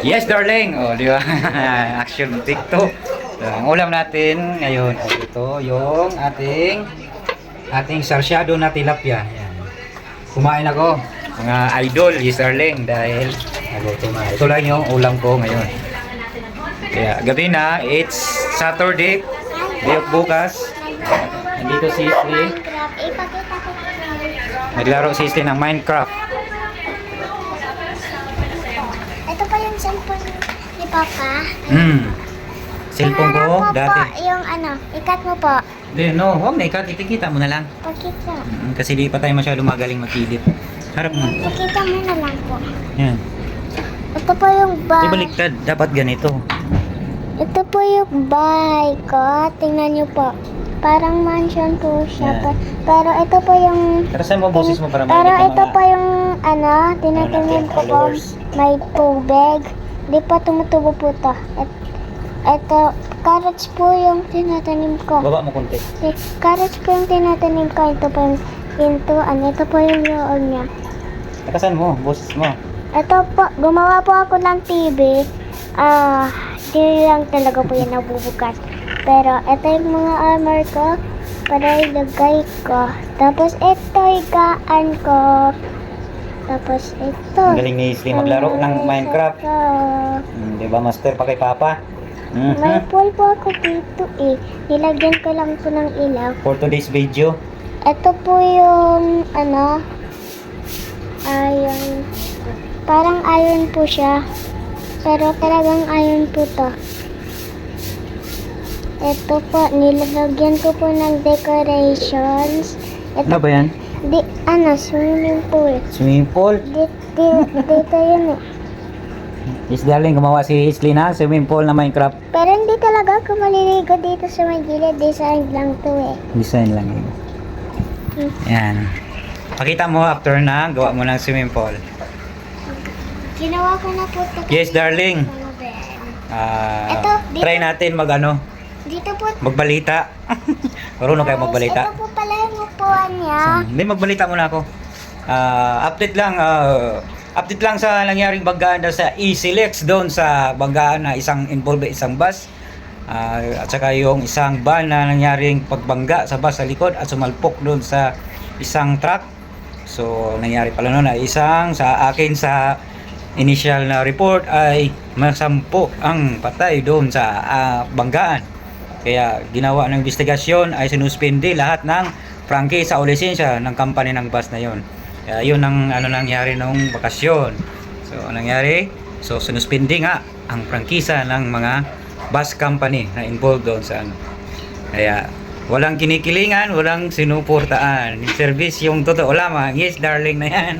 Yes, darling. Oh, di ba? Action TikTok. So, ang ulam natin ngayon, ay ito yung ating ating sarsyado na tilapia. Yan. Kumain ako, mga idol, yes, darling, dahil nagutom na. Ito lang yung ulam ko ngayon. Kaya gabi na, it's Saturday, day of bukas. Nandito si ng Naglaro si Isli ng Minecraft. Cellphone ni Papa. Hmm. Cellphone ko, mo dati. Po, yung ano, ikat mo po. Di, no, huwag na ikat, itikita mo na lang. Pakita. Mm, Kasi di pa tayo masyado magaling magkilip. Harap mo. Pakita mo na lang po. Yan. Ito po yung Di bahay. baliktad. Dapat ganito. Ito po yung bahay ko. Tingnan niyo po. Parang mansion po siya. Yan. Pa- Pero ito po yung... Tarasan mo boses mo para Pero marinig ng ito mga- po yung ano, tinatanim natin, ko po. followers. May tubig. Di pa tumutubo po to. Et, ito, carrots po yung tinatanim ko. Baba mo konti. Eh, Carrots po yung tinatanim ko. Ito po yung pintuan. Ito po yung loob niya. Tarasan mo, boses mo. Ito po, gumawa po ako ng TV. Ah, di lang talaga po yung nabubukas. Pero ito yung mga armor ko para ilagay ko. Tapos ito higaan ko. Tapos ito. Ang galing ni Isli maglaro ng Minecraft. ito. Mm, di ba, master pa kay Papa? Mhm. May pool po ako dito eh. Nilagyan ko lang po ng ilaw. For today's video, Ito po yung ano iron. Parang iron po siya. Pero talagang iron po to. Ito po, nilagyan ko po ng decorations. ano Ito, ba yan? di, ano, swimming pool. Swimming pool? Di, di, dito yun eh. Is darling, gumawa si Isli na swimming pool na Minecraft. Pero hindi talaga ako maliligo dito sa may gilid. Design lang to eh. Design lang yun. Hmm. Yan. Pakita mo after na gawa mo ng swimming pool. Ginawa ko na po ito. Yes, darling. Ah, Ito, dito. try natin mag ano, Dito po magbalita. Marunong kayo magbalita? Ito po pala yung upuan niya. Hindi, magbalita muna ako. Ah, update lang, ah, update lang sa nangyaring banggaan daw sa E-Selects doon sa banggaan na isang involved isang bus. Ah, at saka yung isang van na nangyaring pagbangga sa bus sa likod at sumalpok doon sa isang truck. So, nangyari pala noon ay isang sa akin sa initial na report ay masampo ang patay doon sa ah, banggaan. Kaya ginawa ng investigasyon ay sinuspindi lahat ng prangkisa o lisensya ng company ng bus na yon. Kaya yun ang ano nangyari nung bakasyon. So anong nangyari? So sinuspindi nga ang prangkisa ng mga bus company na involved doon sa ano. Kaya walang kinikilingan, walang sinuportaan. Service yung totoo lamang. Yes, darling na yan.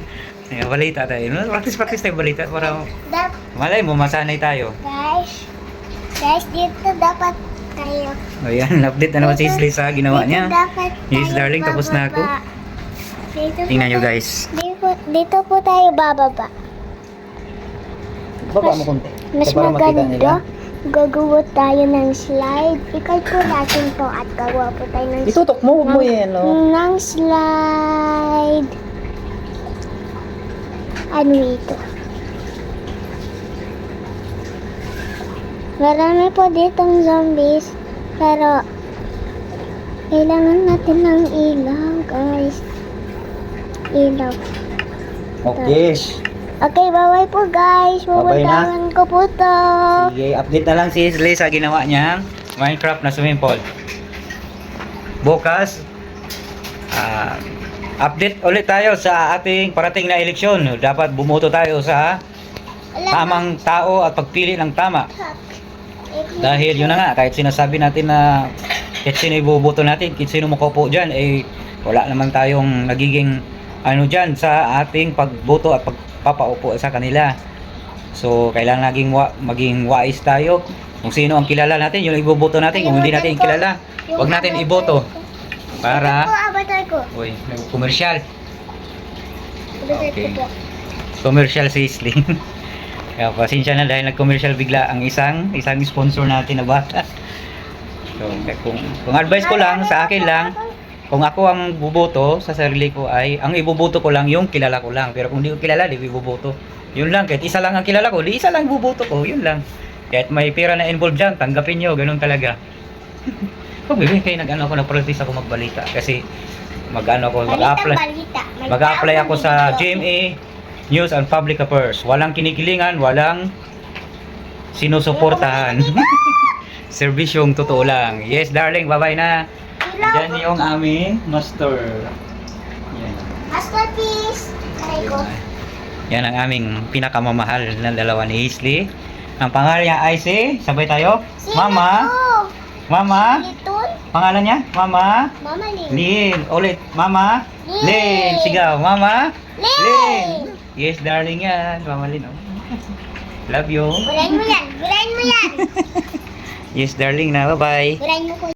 Kaya balita tayo. No? Practice-practice tayo balita para malay mo, masanay tayo. guys, guys, dito dapat tayo. O yan, update na naman si Isli sa ginawa dito niya. dapat Yes, tayo darling, tapos na ako. bababa. Dito Tingnan nyo guys. Dito, dito po tayo bababa. Baba mo konti. Mas maganda. Gagawa tayo ng slide. Ikay po natin po at gagawa po tayo ng Itutok mo, huwag mo yan, no? ng slide. Ano ito? Marami po ditong zombies. Pero, kailangan natin ng ilaw, guys. Ilaw. Okay. Okay, bye-bye po, guys. Pupuntahan ko po to. Sige, update na lang si Isli sa ginawa niya. Minecraft na swimming pool. Bukas, ah, update ulit tayo sa ating parating na eleksyon. Dapat bumoto tayo sa tamang tao at pagpili ng tama. Dahil yun na nga, kahit sinasabi natin na kahit sino iboboto natin, kahit sino makaupo dyan, eh wala naman tayong nagiging ano dyan sa ating pagboto at pagpapaupo sa kanila. So, kailangan naging wa, maging wise tayo. Kung sino ang kilala natin, yung iboboto natin. Kung hindi natin kilala, wag natin iboto. Ito po, Para, ko. uy, commercial. Okay. Commercial si Isling. Kaya pasensya na dahil nag-commercial bigla ang isang isang sponsor natin na bata. So, kung, kung advice ko lang sa akin lang, kung ako ang buboto sa sarili ko ay ang ibuboto ko lang yung kilala ko lang. Pero kung hindi ko kilala, di ko ibuboto. Yun lang, kahit isa lang ang kilala ko, di isa lang bubuto ko, yun lang. Kahit may pera na involved dyan, tanggapin nyo, ganun talaga. Kung bibig kayo nag-ano ako, nag-practice ako magbalita. Kasi mag-ano ako, mag-apply. Mag-apply ako sa. GMA News and Public Affairs. Walang kinikilingan, walang sinusuportahan. Serbisyong totoo lang. Yes, darling, bye-bye na. Diyan yung aming master. Yan. Masterpiece. Aray ko. Yan ang aming pinakamamahal na dalawa ni Isley. Ang pangalan niya ay si, sabay tayo, Mama? Mama? Pangalan niya, Mama, Mama Lin. Lin, ulit, Mama, Lin. Lin, sigaw, Mama, Lin. Yes, darling yan, Mama Lin. oh. Love you. Burahin mo yan. Burahin mo yan. Yes, darling na, bye-bye. Burahin mo ko